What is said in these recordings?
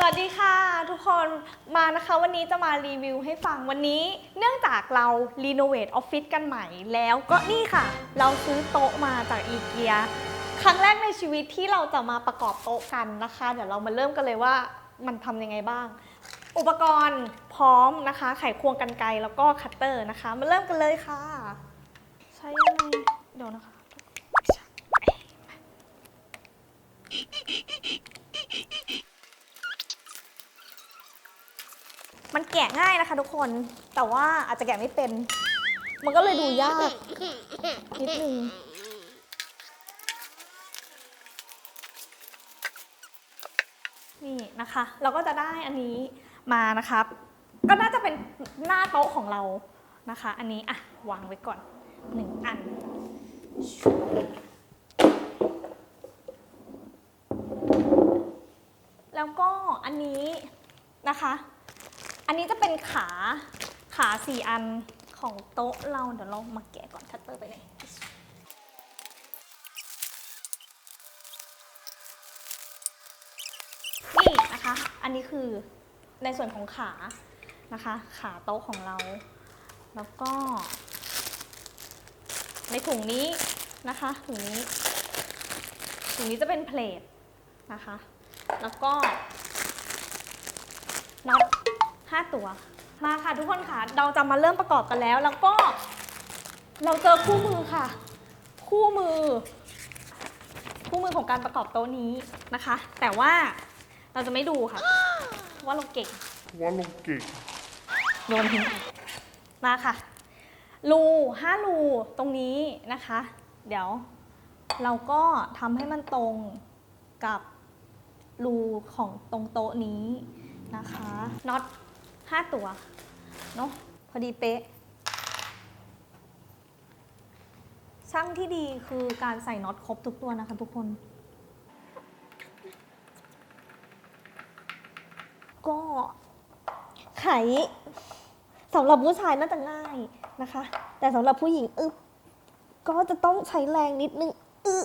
สวัสดีค่ะ ทุกคนมานะคะวันนี้จะมารีวิวให้ฟังวันนี้ เนื่องจากเรารีโนเวทออฟฟิศกันใหม่แล้วก็นี่ค่ะ เราซื้อโต๊ะมาจากอีเกียครั้งแรกในชีวิตที่เราจะมาประกอบโต๊ะกันนะคะ เดี๋ยวเรามาเริ่มกันเลยว่ามันทำยังไงบ้าง อุปกรณ์พร้อมนะคะ ไขควงกันไกรแล้วก็คัตเตอร์นะคะ มาเริ่มกันเลยค่ะ ใช้อะไรเดี๋ยวนะคะ มันแกะง่ายนะคะทุกคน แต่ว่าอาจจะแกะไม่เป็น มันก็เลยดูยากนิดนึงนี่นะคะ เราก็จะได้อันนี้มานะครับ ก็น่าจะเป็นหน้าโต๊ะของเรานะคะ อันนี้อะวางไว้ก่อนหนึ่งอัน แล้วก็อันนี้นะคะ อันนี้จะเป็นขาขาสี่อันของโต๊ะเราเดี๋ยวเรามาแกะก่อนคัตเตอร์ไปไหนนี่นะคะ อันนี้คือในส่วนของขานะคะ ขาโต๊ะของเรา แล้วก็ ในถุงนี้นะคะถุงนี้ถุงนี้จะเป็นเพลทนะคะ แล้วก็น็อต ห้าตัว มาค่ะทุกคนค่ะ เราจะมาเริ่มประกอบกันแล้ว แล้วก็ เราเจอคู่มือค่ะ คู่มือ คู่มือของการประกอบโต๊ะนี้นะคะ แต่ว่าเราจะไม่ดูค่ะ ว่าเราเก่ง ว่าลุงเก่งโยนทิ้งไปมาค่ะ รูห้ารูตรงนี้นะคะ เดี๋ยว เราก็ทำให้มันตรงกับรูของตรงโต๊ะนี้นะคะน็อต ห้าตัวเนาะพอดีเป๊ะ ช่างที่ดีคือการใส่น็อตครบทุกตัวนะคะทุกคน ก็ไขสำหรับผู้ชายน่าจะง่ายนะคะ แต่สำหรับผู้หญิงอึบก็จะต้องใช้แรงนิดนึงอึ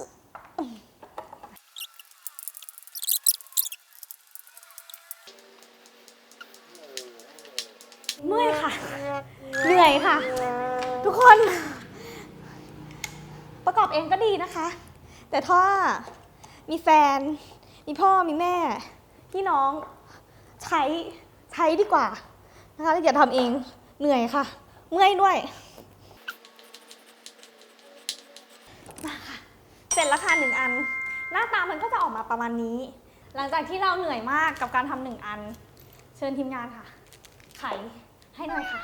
เมื่อยค่ะ เหนื่อยค่ะ ทุกคน ประกอบเองก็ดีนะคะ แต่ถ้ามีแฟน มีพ่อมีแม่ พี่น้องใช้ใช้ดีกว่านะคะอย่าทำเองเหนื่อยค่ะ เมื่อยด้วยมาค่ะเสร็จแล้วค่ะหนึ่งอัน หน้าตามันก็จะออกมาประมาณนี้ หลังจากที่เราเหนื่อยมากกับการทำหนึ่งอัน เชิญทีมงานค่ะ ไข ให้หน่อยค่ะ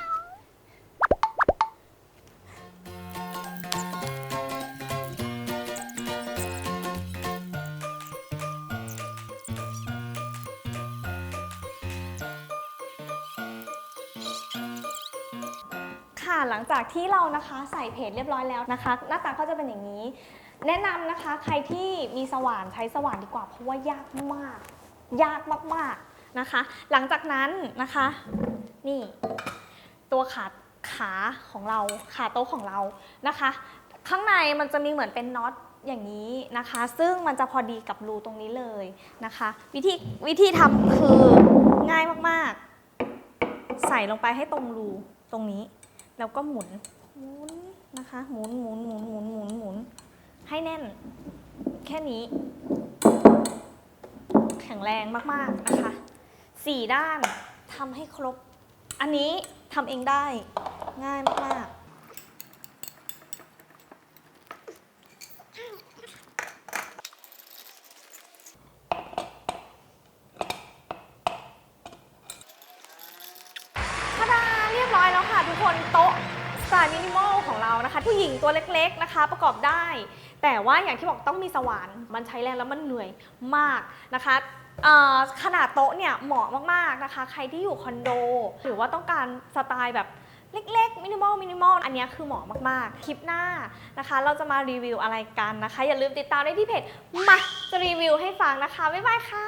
ค่ะหลังจากที่เรานะคะใส่เพจเรียบร้อยแล้วนะคะ หน้าตาก็จะเป็นอย่างนี้ แนะนำนะคะใครที่มีสว่านใช้สว่านดีกว่า เพราะว่ายากมาก ยากมากๆนะคะ หลังจากนั้นนะคะ นี่ ตัวขาขาของเราขาโต๊ะของเรานะคะ ข้างในมันจะมีเหมือนเป็นน็อตอย่างนี้นะคะ ซึ่งมันจะพอดีกับรูตรงนี้เลยนะคะ วิธีวิธีทำคือง่ายมากๆ ใส่ลงไปให้ตรงรูตรงนี้ แล้วก็หมุนหมุนนะคะหมุนหมุนหมุนหมุนหมุนหมุนให้แน่น แค่นี้ แข็งแรงมากๆนะคะสี่ด้านทำให้ครบ อันนี้ทำเองได้ง่ายมากๆทาดาเรียบร้อยแล้วค่ะทุกคนโต๊ะ สไตล์มินิมอลของเรานะคะ ผู้หญิงตัวเล็กๆนะคะ ประกอบได้ แต่ว่าอย่างที่บอกต้องมีสว่านมันใช้แรงแล้วมันเหนื่อยมากนะคะขนาดโต๊ะเนี่ยเหมาะมากๆนะคะ ใครที่อยู่คอนโด หรือว่าต้องการสไตล์แบบเล็กๆ มินิมอล มินิมอล อันนี้คือเหมาะมากๆ คลิปหน้านะคะ เราจะมารีวิวอะไรกันนะคะ อย่าลืมติดตามได้ที่เพจมาจะรีวิวให้ฟังนะคะ บ๊ายบายค่ะ